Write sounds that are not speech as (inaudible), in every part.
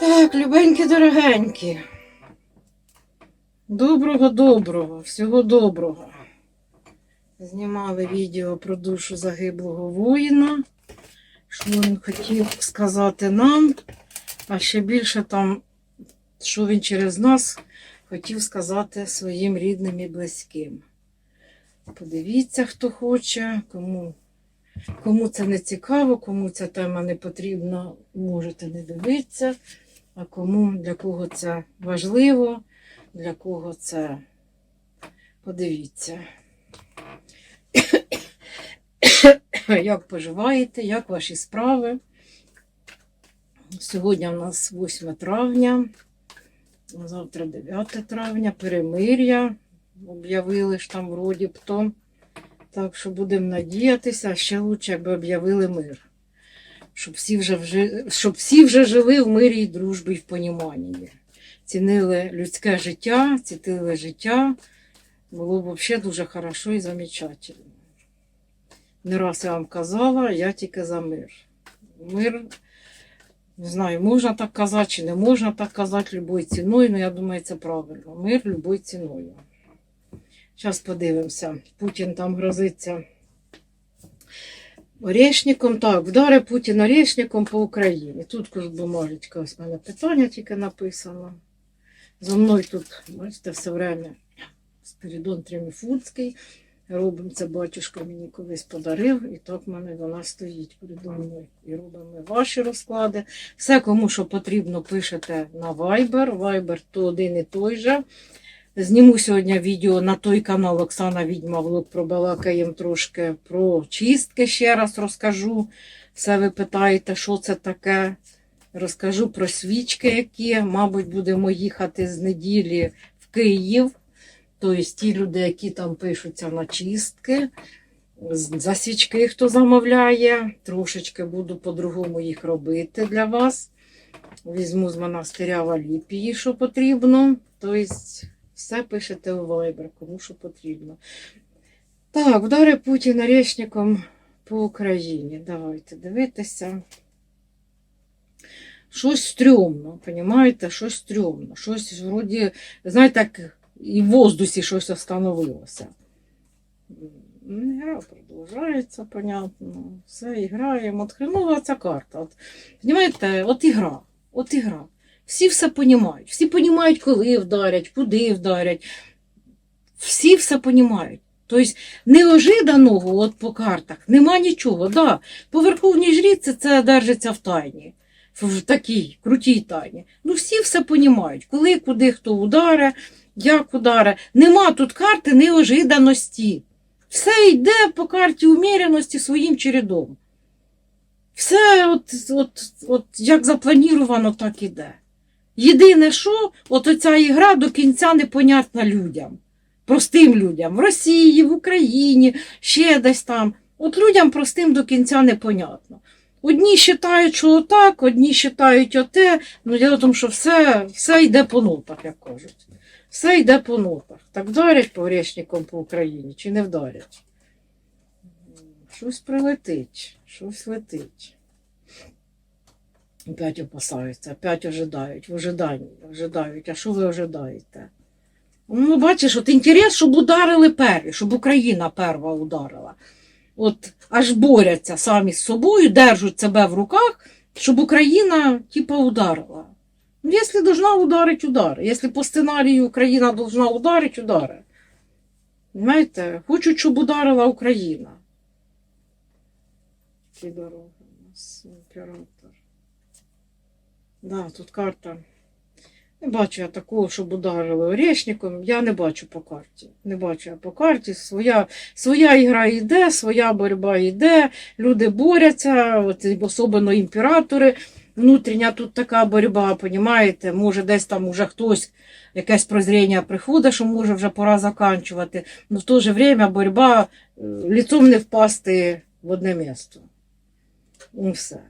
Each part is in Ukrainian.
Так, любенькі, дорогенькі. Доброго, доброго, всього доброго. Знімали відео про душу загиблого воїна. Що він хотів сказати нам, а ще більше там, що він через нас хотів сказати своїм рідним і близьким. Подивіться, хто хоче, кому, кому це не цікаво, кому ця тема не потрібна, можете не дивитися. Кому для кого це важливо, для кого це подивіться. (coughs) Як поживаєте, як ваші справи? Сьогодні у нас 8 травня, завтра 9 травня, перемир'я. Об'явили ж там вроді б то. Так що будемо надіятися, а ще краще, якби об'явили мир. Щоб всі, вже щоб всі вже жили в мирі і дружбі і в поніманні. Цінили людське життя, цінили життя. Було б взагалі дуже хорошо і замечательно. Не раз я вам казала, я тільки за мир. Мир, не знаю, можна так казати чи не можна так казати любою ціною, але я думаю, це правильно. Мир любою ціною. Зараз подивимося. Путін там грозиться. Орешником, так, вдари Путін орешником по Україні. Тут кож бумажечка, ось в мене питання тільки написано. За мною тут, бачите, все время Спиридон Треміфунський. Робимо це батюшка мені колись подарив, і так в мене вона стоїть передо мною. І робимо ваші розклади. Все, кому що потрібно, пишете на Viber. Viber то один і той же. Зніму сьогодні відео на той канал Оксана Відьма Влог пробалакаємо трошки про чистки. Ще раз розкажу. Все ви питаєте, що це таке. Розкажу про свічки, які, мабуть, будемо їхати з неділі в Київ. Тобто ті люди, які там пишуться на чистки, за свічки, хто замовляє, трошечки буду по-другому їх робити для вас. Візьму з монастиря в Аліпії, що потрібно. Тобто все пишете у Viber, кому що потрібно. Так, вдари Путін орешником по Україні. Давайте дивитися. Щось стрьомно, понімаєте? Щось стрьомно. Щось вроді, знаєте, як і в воздусі щось остановилося. Гра продовжується, понятно. Все, і граємо. От хренова ця карта. От, понімаєте, от ігра. От ігра. Всі все понімають. Всі понімають, коли вдарять, куди вдарять. Всі все понімають. Тобто неожиданого от по картах нема нічого. Да, по верховній жріці це держиться в тайні. В такій крутій тайні. Ну всі все понімають, коли, куди хто ударе, як ударе. Нема тут карти неожиданості. Все йде по карті уміреності своїм чередом. Все от, от, от як запланіровано, так іде. Єдине, що от оця ігра до кінця непонятна людям, простим людям в Росії, в Україні, ще десь там. От людям простим до кінця непонятно. Одні вважають, що отак, одні вважають оте. Ну, діло в тому, що все, все йде по нотах, як кажуть. Все йде по нотах. Так вдарять по грешникам по Україні чи не вдарять? Щось прилетить, щось летить. Опять опасаються, опять ожидають, в ожиданні, ожидають. А що ви ожидаєте? Ну, бачиш, от інтерес, щоб ударили перві, щоб Україна перша ударила. От аж борються самі з собою, держать себе в руках, щоб Україна типа ударила. Ну, якщо должна ударить, удари. Якщо по сценарію Україна должна ударить, удари. Знаєте, хочуть, щоб ударила Україна. Дороги у нас. Да, тут карта. Не бачу я такого, щоб ударили орешником. Я не бачу по карті. Не бачу я по карті. Своя, своя ігра йде, своя боротьба йде, люди борються, от, особливо імператори. Внутрішня тут така боротьба, понімаєте? Може, десь там уже хтось, якесь прозріння приходить, що може вже пора заканчувати. Но в то же время боротьба е, ліцом не впасти в одне місце. Ну, все.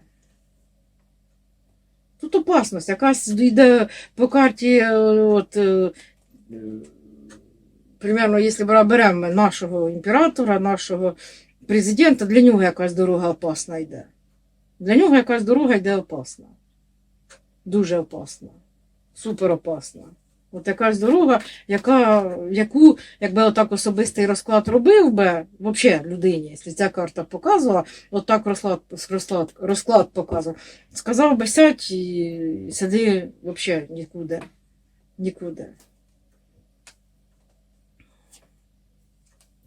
Тут опасність, якась йде по карті, е, от, е, примерно, якщо ми беремо нашого імператора, нашого президента, для нього якась дорога опасна йде. Для нього якась дорога йде опасна. Дуже опасна. Супер опасна. От якась дорога, яка, яку, якби отак особистий розклад робив би, взагалі людині, якщо ця карта показувала, отак розклад, розклад, розклад показував, сказав би сядь і сиди взагалі нікуди. Нікуди.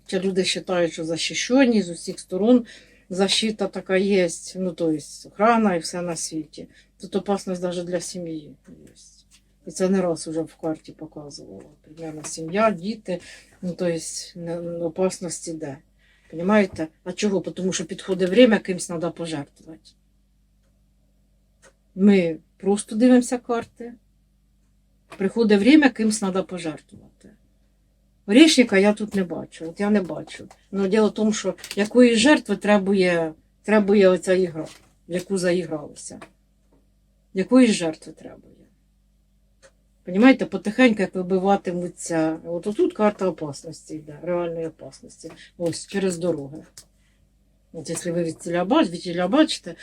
Чи люди вважають, що захищені з усіх сторон защита така є, ну, то есть охрана і все на світі. Тут опасність навіть для сім'ї є. І це не раз уже в карті показувала. Примерно сім'я, діти, ну то есть не- опасність іде. Понимаєте? А чого? Тому що підходить время, кимсь треба пожертвувати. Ми просто дивимося карти. Приходить время, кимсь треба пожертвувати. Орішника я тут не бачу, от я не бачу. Ну, діло в тому, що якої жертви требує, требує оця ігра, в яку заігралися. Якої жертви требує? Понімаєте, потихеньку як вибиватимуться. От тут карта опасності йде, реальної опасності. Ось через дороги. От якщо ви відціля бачите,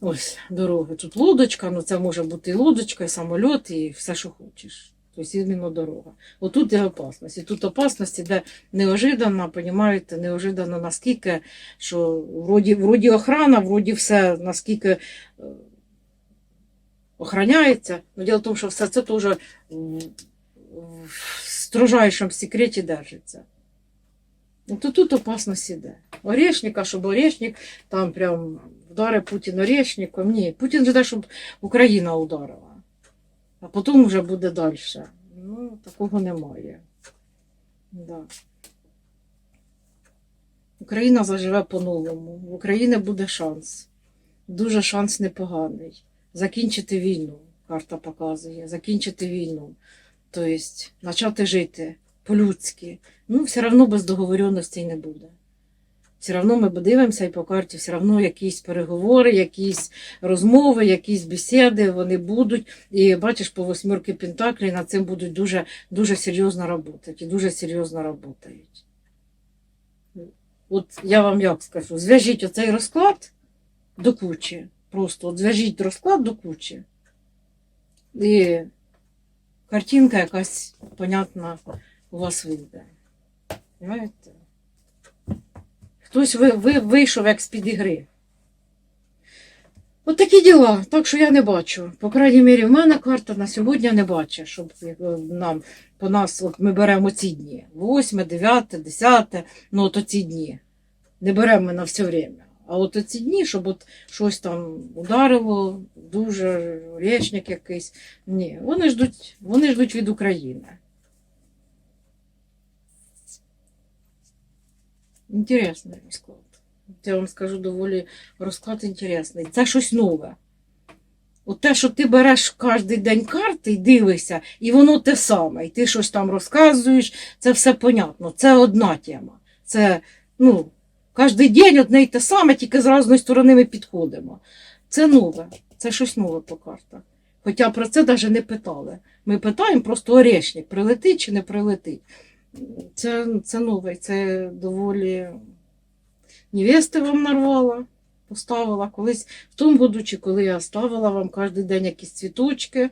ось дороги. Тут лодочка, ну це може бути і лодочка, і самоліт, і все, що хочеш. Тобто іменно дорога. Отут є опасність. І тут опасність іде неожиданно, понімаєте, неожиданно наскільки, що вроді, вроді охрана, вроді все наскільки охороняється. Ну, діло в тому, що все це м, в строжайшому секреті держиться. Ну, то тут опасність іде. Орешника, щоб орешник там прям вдари Путін орешником. Ні, Путін жде, щоб Україна ударила. А потім вже буде далі. Ну, такого немає. Да. Україна заживе по-новому. В Україні буде шанс. Дуже шанс непоганий. Закінчити війну, карта показує. Закінчити війну. Тобто, почати жити по-людськи. Ну, все одно без договоренностей не буде. Все одно ми подивимося і по карті, все одно якісь переговори, якісь розмови, якісь бесіди, вони будуть. І бачиш, по восьмерки Пентаклі над цим будуть дуже, дуже серйозно працювати. І дуже серйозно працюють. От я вам як скажу, зв'яжіть оцей розклад до кучі. Просто от зв'яжіть розклад до кучі. І картинка якась, понятна, у вас вийде. Понимаєте? Хтось ви, ви, вийшов як з-під ігри. От такі діла. Так що я не бачу. По крайній мірі, в мене карта на сьогодні не бачить, щоб е, нам по нас, от ми беремо ці дні. 8, 9, 10, ну от оці дні. Не беремо на все время. А от оці дні, щоб от щось там ударило, дуже речник якийсь. Ні, вони ждуть, вони ждуть від України. Інтересний розклад. Я вам скажу доволі розклад інтересний. Це щось нове. От те, що ти береш кожен день карти і дивишся, і воно те саме, і ти щось там розказуєш, це все понятно. Це одна тема. Це, ну, кожен день одне й те саме, тільки з різної сторони ми підходимо. Це нове, це щось нове по картах. Хоча про це навіть не питали. Ми питаємо просто орешник, прилетить чи не прилетить. Це, це нове, це доволі невести вам нарвала, поставила колись в тому году, чи коли я ставила вам кожен день якісь цвіточки,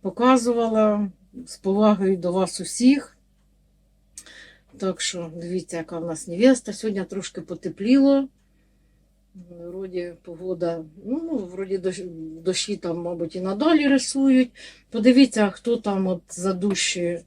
показувала з повагою до вас усіх. Так що дивіться, яка в нас невеста. Сьогодні трошки потепліло. Вроді погода, ну, вроді дощ- дощі там, мабуть, і надалі рисують. Подивіться, хто там от за душі.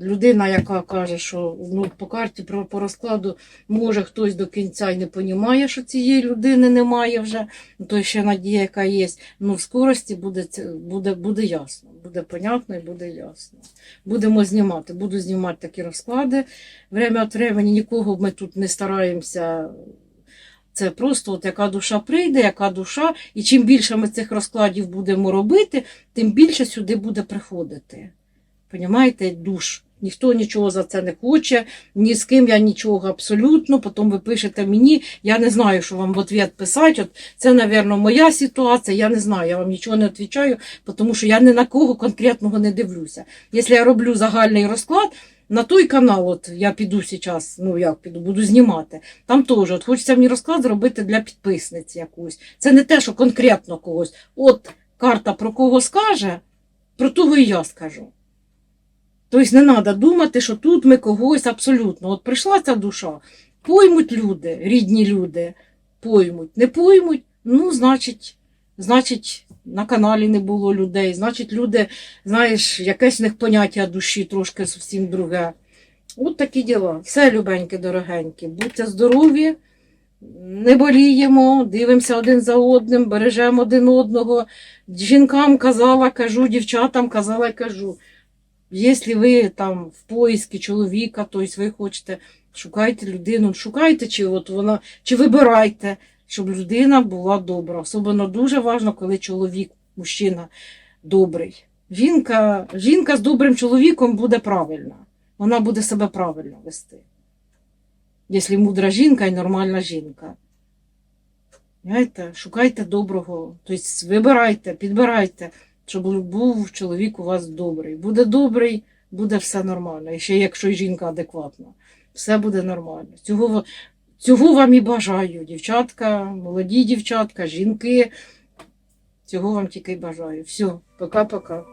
Людина, яка каже, що ну, по карті по розкладу може хтось до кінця й не розуміє, що цієї людини немає вже, ну, то ще надія, яка є. Ну, в скорості буде, буде, буде ясно, буде понятно і буде ясно. Будемо знімати, буду знімати такі розклади. Время від времени нікого ми тут не стараємося. Це просто от яка душа прийде, яка душа, і чим більше ми цих розкладів будемо робити, тим більше сюди буде приходити. Понімаєте, душ. Ніхто нічого за це не хоче, ні з ким я нічого абсолютно. Потім ви пишете мені, я не знаю, що вам в ответ писати. От це, мабуть, моя ситуація, я не знаю, я вам нічого не відповідаю, тому що я ні на кого конкретного не дивлюся. Якщо я роблю загальний розклад, на той канал, от я піду зараз, ну як піду, буду знімати. Там теж от хочеться мені розклад зробити для підписниці якусь. Це не те, що конкретно когось. От карта про кого скаже, про того і я скажу. Тобто не треба думати, що тут ми когось абсолютно. От прийшла ця душа, поймуть люди, рідні люди, поймуть. Не поймуть, ну, значить, значить, на каналі не було людей, значить, люди, знаєш, якесь в них поняття душі трошки зовсім друге. От такі діла. Все, любенькі, дорогенькі. Будьте здорові, не боліємо, дивимося один за одним, бережемо один одного. Жінкам казала, кажу, дівчатам казала, кажу. Якщо ви там в поїзді чоловіка, тобто ви хочете, шукайте людину, шукайте, чи от вона, чи вибирайте, щоб людина була добра. Особливо дуже важливо, коли чоловік, мужчина добрий. Жінка, жінка з добрим чоловіком буде правильна. Вона буде себе правильно вести. Якщо мудра жінка і нормальна жінка. Знаєте, шукайте доброго, тобто вибирайте, підбирайте, щоб був чоловік у вас добрий. Буде добрий, буде все нормально. І ще якщо жінка адекватна, все буде нормально. Цього, цього вам і бажаю, дівчатка, молоді дівчатка, жінки. Цього вам тільки й бажаю. Все, пока-пока.